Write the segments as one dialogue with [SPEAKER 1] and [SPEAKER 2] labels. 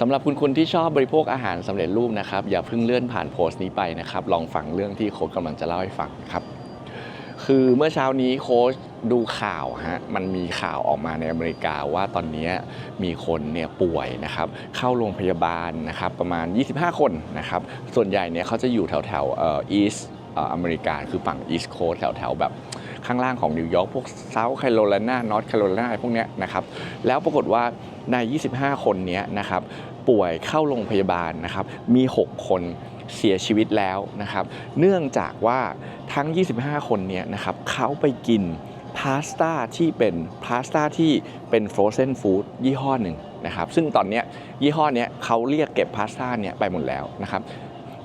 [SPEAKER 1] สำหรับคุณคุณที่ชอบบริโภคอาหารสำเร็จรูปนะครับ อย่าเพิ่งเลื่อนผ่านโพสต์นี้ไปนะครับ ลองฟังเรื่องที่โค้ชกำลังจะเล่าให้ฟังครับ คือเมื่อเช้านี้โค้ชดูข่าวฮะมันมีข่าวออกมาในอเมริกาว่าตอนนี้มีคนเนี่ยป่วยนะครับเข้าโรงพยาบาลนะครับประมาณ 25 คนนะครับ ส่วนใหญ่เนี่ยเขาจะอยู่แถวแถวเอ่ออีสอเมริกาคือฝั่งอีสต์โคสแถวแถวแบบ ข้างล่างของนิวยอร์กพวกเซาท์แคโรไลนานอร์ทแคโรไลนาพวกเนี้ยนะครับแล้วปรากฏว่าใน 25 คนนี้นะครับป่วยเข้าโรงพยาบาลนะครับมี 6 คนเสียชีวิตแล้วนะครับเนื่องจากว่าทั้ง 25 คนเนี่ยนะครับเขาไปกินพาสต้าที่เป็นพาสต้าที่เป็นฟรอเซนฟู้ดยี่ห้อหนึ่งนะครับซึ่งตอนนี้ยี่ห้อเนี้ยเขาเรียกเก็บพาสต้าเนี่ยไปหมดแล้วนะครับ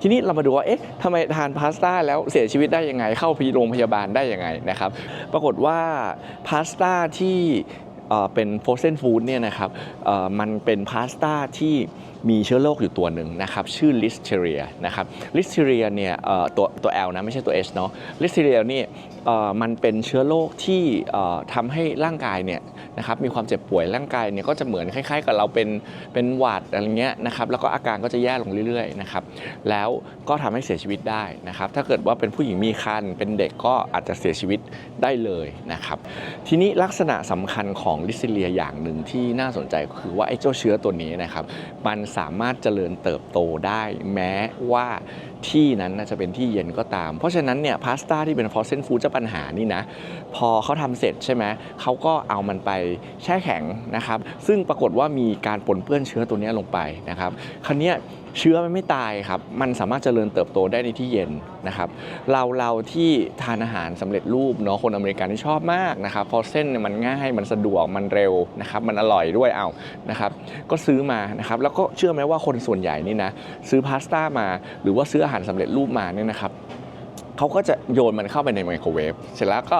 [SPEAKER 1] ทีนี้เรามาดูว่าเอ๊ะทำไมทานพาสต้าแล้วเสียชีวิตได้ยังไง เข้าโรงพยาบาลได้ยังไงนะครับ ปรากฏว่าพาสต้าที่เป็นฟ r o เซนฟู้ดเนี่ยนะครับมันเป็นพาสต้าที่มีเชื้อโรคอยู่ตัวหนึ่งนะครับชื่อลิสเทเรียนะครับลิสเทเรียเนี่ยตัวตัว L นะไม่ใช่ตัว H เนาะลิสเทเรียนี่มันเป็นเชื้อโรคที่ทำให้ร่างกายเนี่ยนะครับมีความเจ็บป่วยร่างกายเนี่ยก็จะเหมือนคล้ายๆ กับเราเป็นเป็นหวัดอะไรเงี้ยนะครับแล้วก็อาการก็จะแย่ลงเรื่อยๆนะครับแล้วก็ทำให้เสียชีวิตได้นะครับถ้าเกิดว่าเป็นผู้หญิงมีครรภ์เป็นเด็กก็อาจจะเสียชีวิตได้เลยนะครับทีนี้ลักษณะสำคัญของลิซิเลียอย่างหนึ่งที่น่าสนใจก็คือว่าไอ้เจ้าเชื้อตัวนี้นะครับมันสามารถเจริญเติบโตได้ แม้ว่า ที่นั้นน่าจะเป็นที่เย็นก็ตาม เพราะฉะนั้นเนี่ยพาสต้าที่เป็นฟรอเซนฟู้ดจะปัญหานี่นะ พอเขาทำเสร็จใช่ไหมเขาก็เอามันไปแช่แข็งนะครับ ซึ่งปรากฏว่ามีการปนเปื้อนเชื้อตัวนี้ลงไปนะครับคราวเนี้เชื้อมันไม่ตายครับ มันสามารถเจริญเติบโตได้ในที่เย็นนะครับ เราเราที่ทานอาหารสำเร็จรูปเนาะคนอเมริกันที่ชอบมากนะครับพราะเส้นมันง่ายมันสะดวกมันเร็วนะครับมันอร่อยด้วยเอานะครับก็ซื้อมานะครับแล้วก็เชื่อไหมว่าคนส่วนใหญ่นี่นะซื้อพาสต้ามาหรือว่าซื้ออาหารสำเร็จรูปมาเนี่ยนะครับเขาก็จะโยนมันเข้าไปในไมโครเวฟเสร็จแล้วก็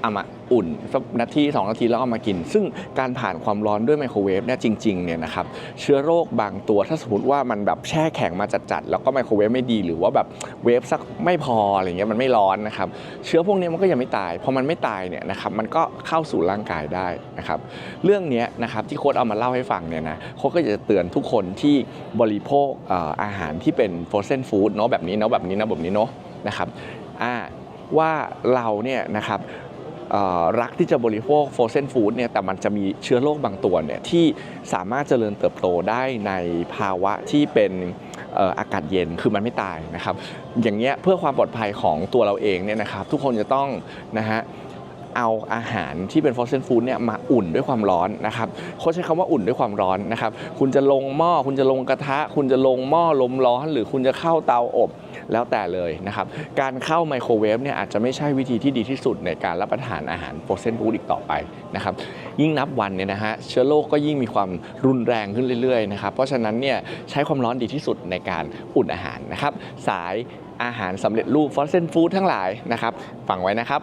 [SPEAKER 1] เอามาอุ่นสักนาที2นาทีแล้วเอามากิน ซึ่งการผ่านความร้อนด้วยไมโครเวฟเนี่ยจริงๆเนี่ยนะครับเชื้อโรคบางตัวถ้าสมมติว่ามันแบบแช่แข็งมาจัดๆแล้วก็ไมโครเวฟไม่ดีหรือว่าแบบเวฟสักไม่พออะไรเงี้ยมันไม่ร้อนนะครับเชื้อพวกนี้มันก็ยังไม่ตายพอมันไม่ตายเนี่ยนะครับมันก็เข้าสู่ร่างกายได้นะครับเรื่องนี้นะครับที่โค้ดเอามาเล่าให้ฟังเนี่ยนะโค้ดก็จะเตือนทุกคนที่บริโภคอาหารที่เป็นฟรอเซนฟู้ดเนาะแบบนี้เนาะแบบนี้นะแบบนี้เนาะนะครับอ่าว่าเราเนี่ยนะครับ รักที่จะบริโภคฟ r o เซนฟู้ดเนี่ยแต่มันจะมีเชื้อโรคบางตัวเนี่ยที่สามารถเจริญเติบโตได้ในภาวะที่เป็นอากาศเย็นคือมันไม่ตายนะครับ อย่างเงี้ยเพื่อความปลอดภัยของตัวเราเองเนี่ยนะครับ ทุกคนจะต้องนะฮะ เอาอาหารที่เป็นฟ r o เซนฟู้ดเนี่ยมาอุ่นด้วยความร้อนนะครับเขาใช้คำว่าอุ่นด้วยความร้อนนะครับ คุณจะลงหม้อ คุณจะลงกระทะ คุณจะลงหม้อลมร้อน หรือคุณจะเข้าเตาอบแล้วแต่เลยนะครับ การเข้าไมโครเวฟเนี่ยอาจจะไม่ใช่วิธีที่ดีที่สุดในการรับประทานอาหารโปรเซนฟูดอีกต่อไปนะครับ ยิ่งนับวันเนี่ยนะฮะเชื้อโรคก็ยิ่งมีความรุนแรงขึ้นเรื่อยๆนะครับ เพราะฉะนั้นเนี่ยใช้ความร้อนดีที่สุดในการอุ่นอาหารนะครับ สายอาหารสำเร็จรูปฟอสเซนฟู้ดทั้งหลายนะครับ ฟังไว้นะครับ